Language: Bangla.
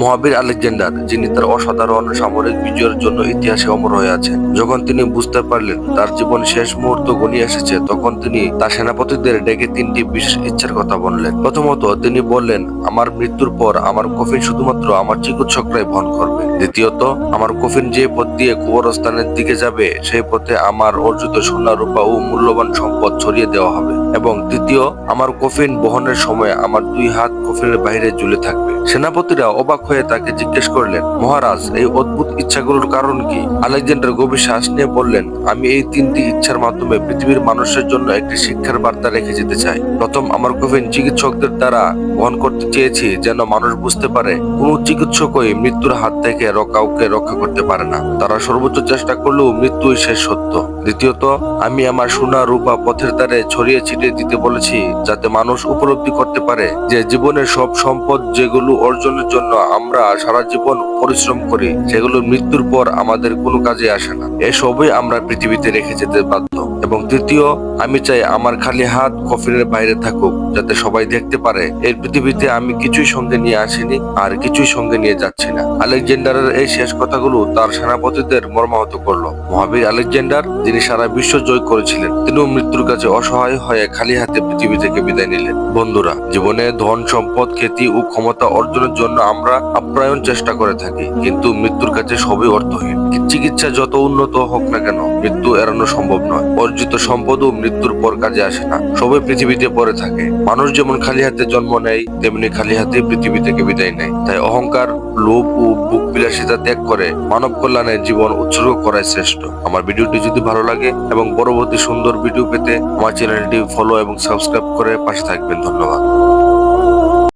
মহাবীর আলেকজান্ডার, যিনি তার অসাধারণ সামরিক বিজয়ের জন্য ইতিহাসে অমর হয়ে আছেন। যখন তিনি বুঝতে পারলেন তার জীবন শেষ মুহূর্ত গনিয়ে এসেছে, তখন তিনি তার সেনাপতিদের ডেকে তিনটি বিশেষ ইচ্ছার কথা বললেন। প্রথমত, তিনি বললেন, আমার মৃত্যুর পর আমার কফিন শুধুমাত্র আমার চিকিৎসকরাই বহন করবে। দ্বিতীয়ত, আমার কফিন যে পথ দিয়ে কবরস্থানের দিকে যাবে, সেই পথে আমার অর্জিত সোনা রূপা ও মূল্যবান সম্পদ ছড়িয়ে দেওয়া হবে। এবং তৃতীয়, আমার কফিন বহনের সময় আমার দুই হাত কফিনের বাইরে ঝুলে থাকবে। সেনাপতিরা অবাক হয়ে তাকে জিজ্ঞেস করলেন, মহারাজ, এই অদ্ভুত ইচ্ছাগুলোর কারণ কি? আলেকজান্ডার গভীর শ্বাস নিয়ে বললেন, আমি এই তিনটি ইচ্ছার মাধ্যমে পৃথিবীর মানুষের জন্য একটি শিক্ষার বার্তা রেখে যেতে চাই। প্রথম, আমার কফিন চিকিৎসকদের দ্বারা বহন করতে চেয়েছি যেন মানুষ বুঝতে পারে, কোন চিকিৎসকই মৃত্যুর হাত থেকে কাউকে রক্ষা করতে পারে না। তারা সর্বোচ্চ চেষ্টা করলেও মৃত্যুই শেষ সত্য। দ্বিতীয়ত, আমি আমার সোনা রূপা পথের দ্বারে ছড়িয়ে ছিটিয়ে দিতে বলেছি, যাতে মানুষ উপলব্ধি করতে পারে যে জীবনের সব সম্পদ যেগুলো অর্জনের জন্য আমরা সারা জীবন পরিশ্রম করি, সেগুলো মৃত্যুর পর আমাদের কোনো কাজে আসে না। এসবই আমরা পৃথিবীতে রেখে যেতে বাধ্য এবং তৃতীয় আমি চাই আমার খালি হাত কফিনের বাইরে থাকুক, যাতে সবাই দেখতে পারে এই পৃথিবীতে আমি কিছুই সঙ্গে নিয়ে আসিনি আর কিছুই সঙ্গে নিয়ে যাচ্ছি না। আলেকজান্ডারের এই শেষ কথাগুলো তার সেনাপতিদের মর্মাহত করল। মহাবীর আলেকজান্ডার, যিনি সারা বিশ্ব জয় করেছিলেন, তিনিও মৃত্যুর কাছে অসহায় হয়ে খালি হাতে পৃথিবী থেকে বিদায় নিলেন। বন্ধুরা, জীবনে ধন, সম্পদ, খ্যাতি ও ক্ষমতা অর্জনের জন্য আমরা আপ্রায়ণ চেষ্টা করে থাকি, কিন্তু মৃত্যুর কাছে সবই অর্থহীন। চিকিৎসা যত উন্নত হোক না কেন, মৃত্যু এড়ানো সম্ভব নয়। অর্জিত সম্পদও মৃত্যুর পর কাজে আসে না। সবই পৃথিবীতে পড়ে থাকে। মানুষ যেমন খালি হাতে জন্ম নেয়, তেমনি খালি হাতে পৃথিবী থেকে বিদায় নেয়। তাই অহংকার, লোভ ও বুক বিলাসিতা ত্যাগ করে মানব কল্যাণে জীবন উৎসর্গ করাই শ্রেষ্ঠ। আমার ভিডিওটি যদি ভালো লাগে এবং পরবর্তী সুন্দর ভিডিও পেতে আমার চ্যানেলটি ফলো এবং সাবস্ক্রাইব করে পাশে থাকবেন। ধন্যবাদ।